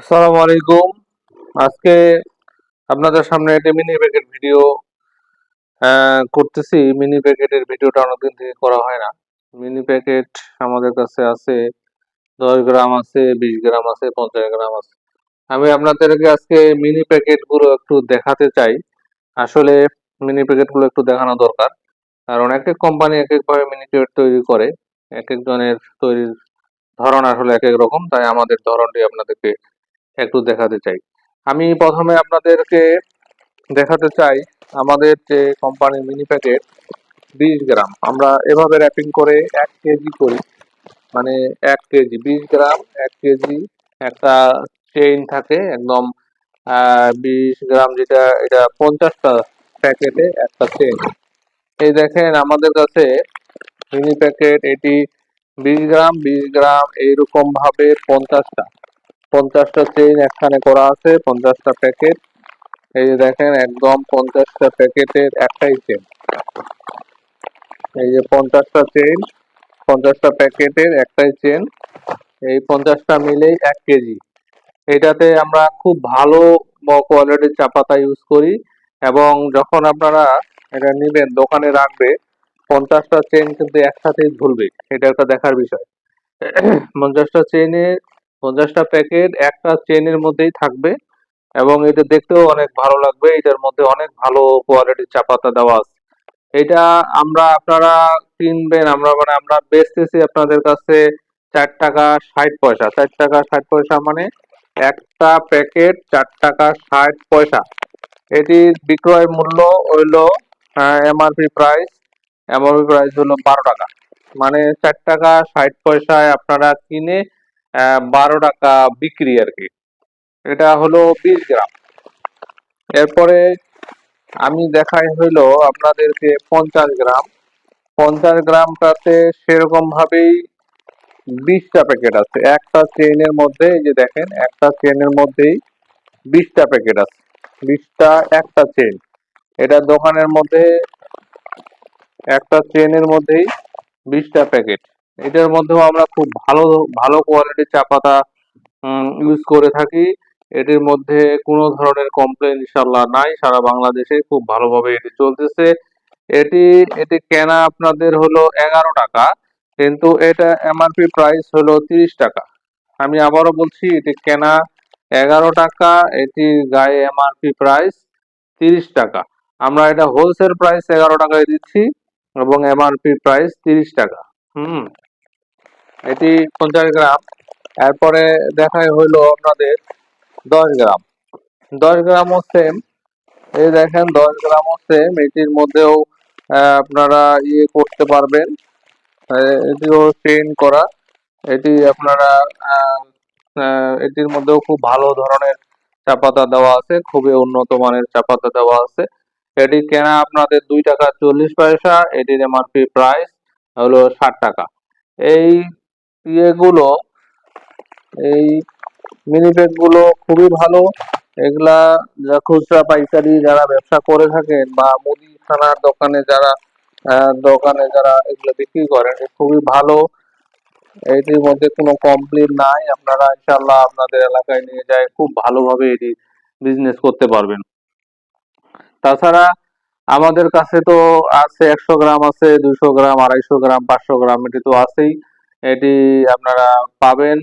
আসসালামু আলাইকুম। আজকে আপনাদের সামনে একটা মিনি প্যাকেট ভিডিও করতেছি। মিনি প্যাকেটের ভিডিওটা অনেকদিন থেকে করা হয় না। মিনি প্যাকেট আমাদের কাছে আছে দশ গ্রাম আছে, বিশ গ্রাম আছে, পঞ্চাশ গ্রাম আছে। আমি আপনাদেরকে আজকে মিনি প্যাকেটগুলো একটু দেখাতে চাই। আসলে মিনি প্যাকেটগুলো একটু দেখানো দরকার। কারণ এক এক কোম্পানি এক এক ভাবে মিনি প্যাকেট তৈরি করে। এক একজনের তৈরির ধরন আসলে এক এক রকম। তাই আমাদের ধরনটি আপনাদেরকে একটু দেখাতে চাই। আমি প্রথমে আপনাদেরকে দেখাতে চাই আমাদের যে কোম্পানির মিনি প্যাকেট বিশ গ্রাম। আমরা এভাবে র্যাপিং করে এক কেজি করি। মানে এক কেজি বিশ গ্রাম, এক কেজি একটা চেইন থাকে একদম বিশ গ্রাম যেটা, এটা পঞ্চাশটা প্যাকেটে একটা চেইন এই দেখেন আমাদের কাছে মিনি প্যাকেট এটি বিশ গ্রাম বিশ গ্রাম, এইরকম ভাবে পঞ্চাশটা। পঞ্চাশটা চেইন একখানে করা আছে, পঞ্চাশটা প্যাকেট এই যে দেখেন, একদম পঞ্চাশটা প্যাকেটের একটাই চেন এই যে পঞ্চাশটা চেইন পঞ্চাশটা প্যাকেটের একটাই চেন এই পঞ্চাশটা মিলেই এক কেজি। এটাতে আমরা খুব ভালো কোয়ালিটির চা পাতা ইউজ করি এবং যখন আপনারা এটা নেবেন, দোকানে রাখবে, পঞ্চাশটা চেন কিন্তু একসাথেই ঝুলবে এটা একটা দেখার বিষয়। পঞ্চাশটা চেনের পঞ্চাশটা প্যাকেট একটা চেনের মধ্যেই থাকবে এবং এটা দেখতেও অনেক ভালো লাগবে। এটার মধ্যে অনেক ভালো কোয়ালিটির চা পাতা দেওয়া আছে। এটা আমরা আপনারা কিনবেন, আমরা মানে আমরা বেচতেছি আপনাদের কাছে চার টাকা ষাট পয়সা। চার টাকা ষাট পয়সা মানে একটা প্যাকেট চার টাকা ষাট পয়সা। এটির বিক্রয় মূল্য হইল এমআরপি প্রাইস এমআরপি প্রাইস হলো বারো টাকা। মানে চার টাকা ষাট পয়সায় আপনারা কিনে বারো টাকা বিক্রি আর কি। এটা হলো বিশ গ্রাম। এরপরে আমি দেখাই হইল আপনাদেরকে পঞ্চাশ গ্রাম। পঞ্চাশ গ্রামটাতে সেরকম ভাবেই বিশটা প্যাকেট আছে। একটা চেইনের মধ্যে যে দেখেন, একটা চেইনের মধ্যেই বিশটা প্যাকেট আছে। বিশটা, একটা চেইন। এটা দোকানের মধ্যে, একটা চেইনের মধ্যেই বিশটা প্যাকেট। এটার মধ্যেও আমরা খুব ভালো ভালো কোয়ালিটির চা পাতা ইউজ করে থাকি। এটির মধ্যে কোনো ধরনের কমপ্লেন ইনশাল্লাহ নাই। সারা বাংলাদেশে খুব ভালোভাবে এটি চলতেছে। এটি এটি কেনা আপনাদের হলো এগারো টাকা, কিন্তু এটা এমআরপি প্রাইস হলো তিরিশ টাকা। আমি আবারও বলছি, এটি কেনা এগারো টাকা, এটির গায়ে এমআরপি প্রাইস তিরিশ টাকা। আমরা এটা হোলসেল প্রাইস এগারো টাকায় দিচ্ছি এবং এমআরপি প্রাইস তিরিশ টাকা। হুম। এটি পঞ্চাশ গ্রাম। এরপরে দেখাই হইল আপনাদের দশ গ্রাম। দশ গ্রামও সেম এই দেখেন, দশ গ্রামও সেম এটির মধ্যেও আপনারা ইয়ে করতে পারবেন। এটিও চেইন করা। এটি আপনারা এটির মধ্যেও খুব ভালো ধরনের চা পাতা দেওয়া আছে। খুবই উন্নত মানের চা পাতা দেওয়া আছে। এটি কেনা আপনাদের দুই টাকা চল্লিশ পয়সা। এটির এমআরপি প্রাইস হলো ষাট টাকা। এই ইয়েগুলো, এই মিনি গুলো খুবই ভালো। এগুলা যা খুচরা পাইকারি যারা ব্যবসা করে থাকেন বা মুদিখানার দোকানে যারা দোকানে যারা এগুলো বিক্রি করেন খুবই ভালো। এটির মধ্যে কোনো কমপ্লেন নাই। আপনারা ইনশাল্লাহ আপনাদের এলাকায় নিয়ে যায়, খুব ভালোভাবে এটি বিজনেস করতে পারবেন। তাছাড়া আমাদের কাছে তো আছে একশো গ্রাম আছে, দুশো গ্রাম, আড়াইশো গ্রাম, পাঁচশো গ্রাম, এটি তো আছেই। এটি আপনারা পাবেন।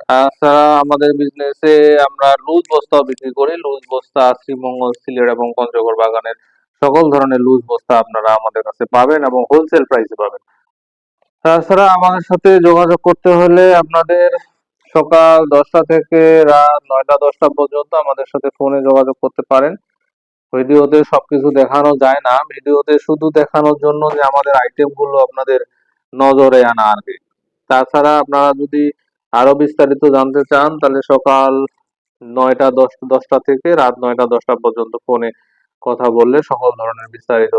তাছাড়া আমাদের বিজনেসে আমরা লুজ বস্তাও বিক্রি করি। লুজ বস্তা, শ্রীমঙ্গল, সিলেট এবং পঞ্চগড় বাগানের সকল ধরনের লুজ বস্তা আপনারা আমাদের কাছে পাবেন এবং হোলসেল প্রাইসে পাবেন। তাছাড়া আমাদের সাথে যোগাযোগ করতে হলে আপনাদের সকাল দশটা থেকে রাত নয়টা, দশটা পর্যন্ত আমাদের সাথে ফোনে যোগাযোগ করতে পারেন। ভিডিওতে সবকিছু দেখানো যায় না। ভিডিওতে শুধু দেখানোর জন্য যে আমাদের আইটেমগুলো আপনাদের নজরে আনা আর কি তাছাড়া আপনারা যদি আরও বিস্তারিত জানতে চান, তাহলে সকাল নয়টা দশ, দশটা থেকে রাত নয়টা দশটা পর্যন্ত ফোনে কথা বললে সকল ধরনের বিস্তারিত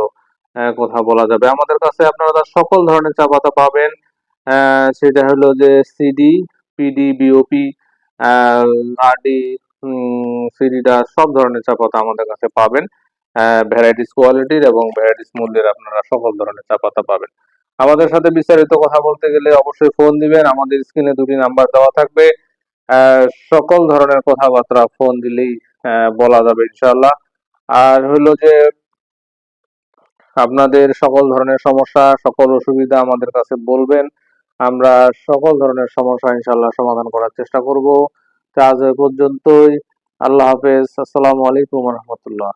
কথা বলা যাবে। আমাদের কাছে আপনারা সকল ধরনের চা পাতা পাবেন সেটা হলো যে সিডি পিডি বিওপি আরডি সিডিটা সব ধরনের চা পাতা আমাদের কাছে পাবেন। ভ্যারাইটিস কোয়ালিটির এবং ভ্যারাইটিস মূল্যের আপনারা সকল ধরনের চা পাতা পাবেন। আমাদের সাথে বিস্তারিত কথা বলতে গেলে অবশ্যই ফোন দিবেন। আমাদের স্ক্রিনে দুটি নাম্বার দেওয়া থাকবে। সকল ধরনের কথাবার্তা ফোন দিলেই বলা যাবে ইনশাল্লাহ আর হলো যে, আপনাদের সকল ধরনের সমস্যা, সকল অসুবিধা আমাদের কাছে বলবেন। আমরা সকল ধরনের সমস্যা ইনশাল্লাহ সমাধান করার চেষ্টা করব। আজ পর্যন্তই। আল্লাহ হাফেজ। আসসালামু আলাইকুম রহমতুল্লাহ।